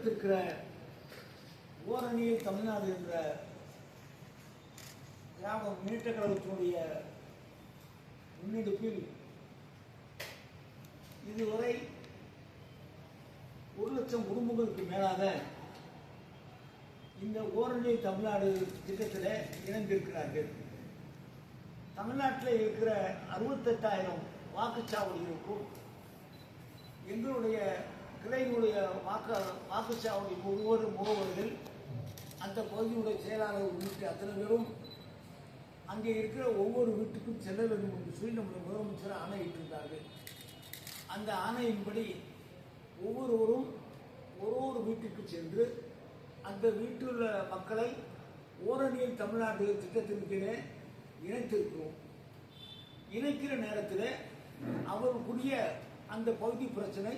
முன்னெடுத்திருக்கிற ஓரணியில் தமிழ்நாடு என்ற திராவிட முன்னேற்ற கழகத்தினுடைய முன்னெடுப்பில் இதுவரை ஒரு லட்சம் குடும்பங்களுக்கு மேலாக இந்த ஓரணி தமிழ்நாடு திட்டத்தில் இணைந்திருக்கிறார்கள். தமிழ்நாட்டில் இருக்கிற அறுபத்தெட்டாயிரம் வாக்குச்சாவடிகளுக்கும் எங்களுடைய கிளையினுடைய வாக்கு வாக்குச்சாவடி ஒவ்வொரு முகவர்கள் அந்த பகுதியுடைய செயலாளர் உள்ளிட்ட அத்தனை பேரும் அங்கே இருக்கிற ஒவ்வொரு வீட்டுக்கும் செல்ல வேண்டும் என்று சொல்லி நம்முடைய முதலமைச்சர் ஆணையிட்டிருந்தார்கள். அந்த ஆணையின்படி ஒவ்வொருவரும் ஒரு ஒரு வீட்டுக்கு சென்று அந்த வீட்டில் உள்ள மக்களை ஓரணியில் தமிழ்நாடு திட்டத்தின் கீழே இணைத்திருக்கிறோம். இணைக்கிற நேரத்தில் அவர்களுக்குரிய அந்த பகுதி பிரச்சனை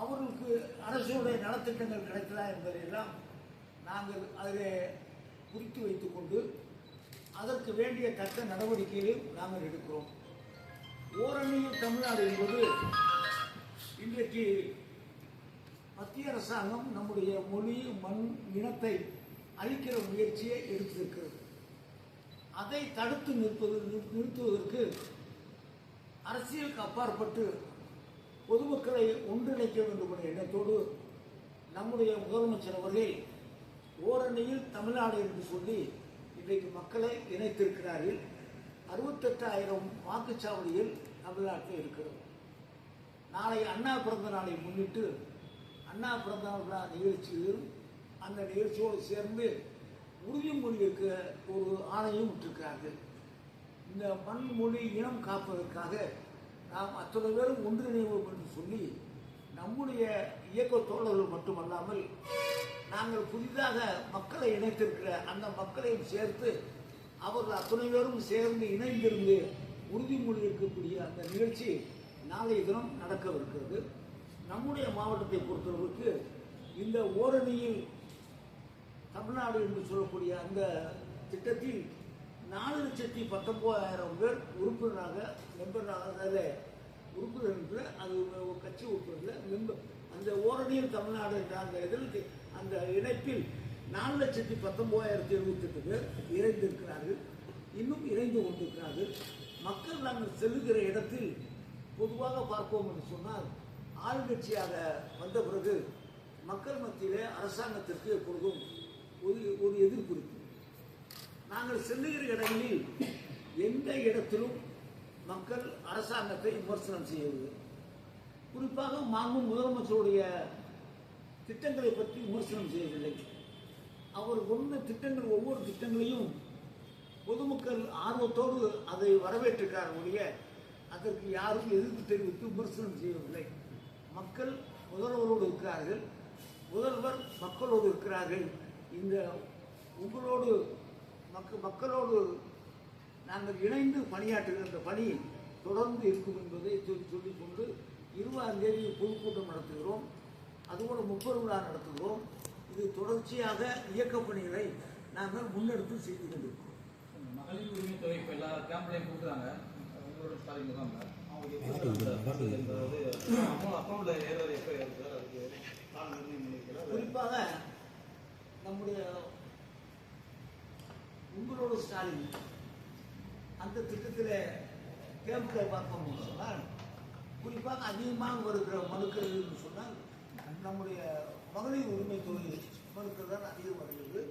அவர்களுக்கு அரசுடைய நலத்திட்டங்கள் கிடைத்ததா என்பதையெல்லாம் நாங்கள் அதில் குறித்து வைத்துக்கொண்டு அதற்கு வேண்டிய தக்க நடவடிக்கைகளையும் நாங்கள் எடுக்கிறோம். ஓரணியில் தமிழ்நாடு என்பது இன்றைக்கு மத்திய அரசாங்கம் நம்முடைய மொழி மண் இனத்தை அழிக்கிற முயற்சியை எடுத்திருக்கிறது. அதை தடுத்து நிற்பது நிறுத்துவதற்கு அரசியலுக்கு அப்பாற்பட்டு பொதுமக்களை ஒன்றிணைக்க வேண்டும் என்ற எண்ணத்தோடு நம்முடைய முதலமைச்சர் அவர்கள் ஓரணியில் தமிழ்நாடு என்று சொல்லி இன்றைக்கு மக்களை இணைத்திருக்கிறார்கள். அறுபத்தெட்டாயிரம் வாக்குச்சாவடியில் தமிழ்நாட்டில் இருக்கிறது நாளை அண்ணா பிறந்த நாளை முன்னிட்டு அண்ணா பிறந்த விழா நிகழ்ச்சியில் அந்த நிகழ்ச்சியோடு சேர்ந்து உறுதிமொழிக்கு ஒரு ஆணையும் விட்டிருக்கிறார்கள். இந்த மண் மொழி இனம் காப்பதற்காக நாம் அத்தனை பேரும் ஒன்றிணைவோம் என்று சொல்லி நம்முடைய இயக்க தோழர்கள் மட்டுமல்லாமல் நாங்கள் புதிதாக மக்களை இணைத்திருக்கிற அந்த மக்களையும் சேர்த்து அவர்கள் அத்தனை பேரும் சேர்ந்து இணைந்திருந்து உறுதிமொழி இருக்கக்கூடிய அந்த நிகழ்ச்சி நாளைய தினம் நடக்கவிருக்கிறது. நம்முடைய மாவட்டத்தை பொறுத்தளவுக்கு இந்த ஓரணியில் தமிழ்நாடு என்று சொல்லக்கூடிய அந்த திட்டத்தில் நாலு லட்சத்தி பத்தொன்பதாயிரம் பேர் உறுப்பினராக மெம்பராக அதில் உறுப்பினர் அது ஒரு கட்சி உறுப்பினர்கள் மெம்பர் அந்த ஓரணியில் தமிழ்நாடு என்ற அந்த இதில் அந்த இணைப்பில் நாலு லட்சத்தி பத்தொம்போதாயிரத்தி எழுபத்தி எட்டு பேர் இணைந்திருக்கிறார்கள். இன்னும் இணைந்து கொண்டிருக்கிறார்கள். மக்கள் நாங்கள் செல்லுகிற இடத்தில் பொதுவாக பார்ப்போம் என்று சொன்னால் ஆளுங்கட்சியாக வந்த பிறகு மக்கள் மத்தியிலே அரசாங்கத்திற்கு எப்பொழுதும் ஒரு ஒரு எதிர்ப்பு இருக்கு. நாங்கள் செல்லுகிற இடங்களில் எந்த இடத்திலும் மக்கள் அரசாங்கத்தை விமர்சனம் செய்யவில்லை குறிப்பாக மாண்பு முதலமைச்சருடைய திட்டங்களை பற்றி விமர்சனம் செய்யவில்லை. அவர் ஒன்று திட்டங்கள் ஒவ்வொரு திட்டங்களையும் பொதுமக்கள் ஆர்வத்தோடு அதை வரவேற்றிருக்கார் ஒழிய அதற்கு யாரும் எதிர்ப்பு தெரிவித்து விமர்சனம் செய்யவில்லை. மக்கள் முதல்வரோடு இருக்கிறார்கள். முதல்வர் மக்களோடு இருக்கிறார்கள். இந்த உங்களோடு மக்க மக்களோடு நாங்கள் இணைந்து பணியாற்றுகின்ற பணி தொடர்ந்து இருக்கும் என்பதை சொல்லி சொல்லிக்கொண்டு இருபதாம் தேதி பொதுக்கூட்டம் நடத்துகிறோம். அதுபோல முப்பது விழா நடத்துகிறோம். இது தொடர்ச்சியாக இயக்கப் பணிகளை நாங்கள் முன்னெடுத்து செய்து கொண்டிருக்கிறோம். மகளிர் உரிமை தொகை இப்போ எல்லா கேம்ப்லையும் கொடுக்குறாங்க. உங்களோட அவங்களுக்கு என்பது அமௌண்ட் அக்கௌண்ட்டில் ஏறது எப்போ அதுக்கு நிர்ணயம் பண்ணியிருக்கிறார் குறிப்பாக நம்முடைய உங்களோட ஸ்டாலின் அந்த திட்டத்தில் கேம்ப்ல பார்ப்போம் சொன்னால் குறிப்பாக அதிகமாக வருகிற மனுக்கள்னு சொன்னால் நம்முடைய மகளிர் உரிமை தொகை மனுக்கள் தான் அதிகம் வருகிறது.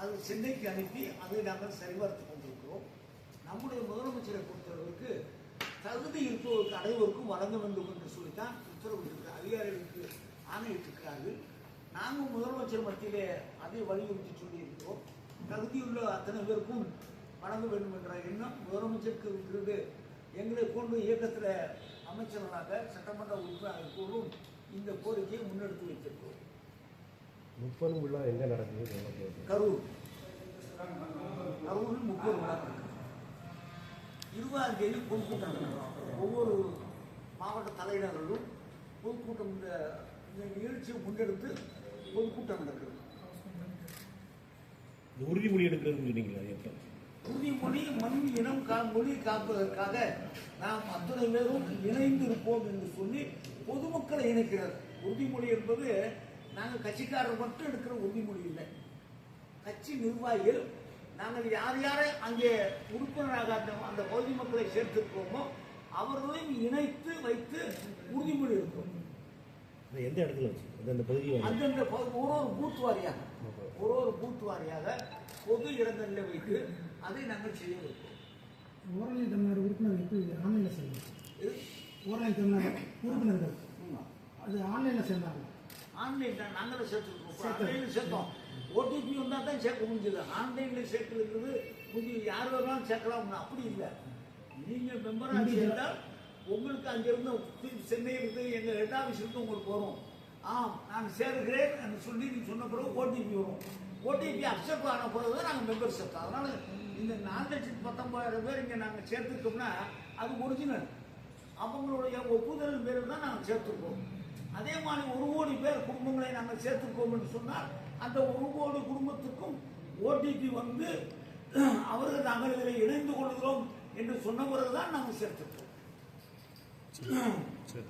அது சென்னைக்கு அனுப்பி அதை நாங்கள் சரிபார்த்து கொண்டிருக்கிறோம். நம்முடைய முதலமைச்சரை பொறுத்தளவுக்கு தகுதி இருப்பவருக்கு அனைவருக்கும் வழங்க வேண்டும் என்று சொல்லித்தான் உத்தரவிட்டிருக்கிற அதிகாரிகளுக்கு ஆணையிட்டிருக்கிறார்கள். நாங்கள் முதலமைச்சர் மத்தியிலே அதை வலியுறுத்தி சொல்லியிருக்கிறோம். தகுதியுள்ள அத்தனை பேருக்கும் வழங்க வேண்டும் என்ற எண்ணம் முதலமைச்சருக்கு இருக்கிறது. எங்களை போன்ற இயக்கத்தில் அமைச்சர்களாக சட்டமன்ற உறுப்பினர்கள் கூறும் இந்த கோரிக்கையை முன்னெடுத்து வைத்திருக்கிறோம். முப்பது விழா எங்கே நடக்குது? கரூர். கரூரில் முப்பது விழா. இருபதாம் தேதி பொதுக்கூட்டம். ஒவ்வொரு மாவட்ட தலைநகரிலும் பொதுக்கூட்டம் இந்த இந்த நிகழ்ச்சியை முன்னெடுத்து பொதுக்கூட்டம் நடக்குது. உறுதிமொழி எடுக்கிறதுன்னு சொன்னீங்களா எப்போ உறுதிமொழி மண் இனம் கா மொழி காப்பதற்காக நாம் அத்தனை பேரும் இணைந்து இருப்போம் என்று சொல்லி பொதுமக்களை இணைக்கிறது உறுதிமொழி என்பது நாங்கள் கட்சிக்காரர் மட்டும் எடுக்கிற உறுதிமொழி இல்லை. கட்சி நிர்வாகிகள் நாங்கள் யார் யாரை அங்கே உறுப்பினராக அந்த அந்த பகுதி மக்களை சேர்த்திருக்கிறோமோ அவர்களையும் இணைத்து வைத்து உறுதிமொழி எடுக்கிறோம் அது எந்த இடத்துல வச்சு? எந்தெந்த பகுதி அந்தந்த ஒரு ஒரு பூத் வாரியாக. ஒரு ஒரு பூத் வாரியாக பொது இடங்களில் வைத்து அதை நாங்கள் செய்ய வைக்கிறோம் ஓரலை தமிழ்நாடு உறுப்பினர் எப்படி ஆன்லைனில் செய்யணும் இது? ஓரலை தமிழ்நாடு உறுப்பினர்கள். அது ஆன்லைனில் சேர்ந்தாங்க ஆன்லைன் தான் நாங்களும் சேர்த்துருக்கோம் ஆன்லைனில் சேர்த்தோம். ஓடிபி வந்தால் தான் சேர்க்க முடிஞ்சது. ஆன்லைனில் சேர்க்கிறது புதிய யார் வேணாலும் சேர்க்கலாம். அப்படி இல்லை. நீங்கள் மெம்பராக சேர்ந்தால் உங்களுக்கு அங்கிருந்து திருப்பி சென்னையிலிருந்து எங்கள் ஹெட் ஆஃபீஸிலிருந்து உங்களுக்கு வரும். ஆம் நான் சேர்கிறேன் என்று சொல்லி நீ சொன்ன பிறகு ஓடிபி வரும். ஓடிபி அக்செப்ட் ஆன பிறகு தான் நாங்கள் மெம்பர் சேர்த்தோம் அதனால் இந்த நாலு லட்சத்து பத்தொன்பதாயிரம் பேர் இங்கே நாங்கள் சேர்த்துருக்கோம்னா அது ஒரிஜினல் அவங்களுடைய ஒப்புதல் பேரில் தான் நாங்கள் சேர்த்துருக்கோம் அதே மாதிரி ஒரு கோடி பேர் குடும்பங்களை நாங்கள் சேர்த்துருக்கோம் என்று சொன்னால் அந்த ஒரு கோடி குடும்பத்துக்கும் ஓடிபி வந்து அவர்கள் நாங்கள் இதில் இணைந்து கொள்கிறோம் என்று சொன்ன பிறகுதான் நாங்கள் சேர்த்துருக்கோம் சரி.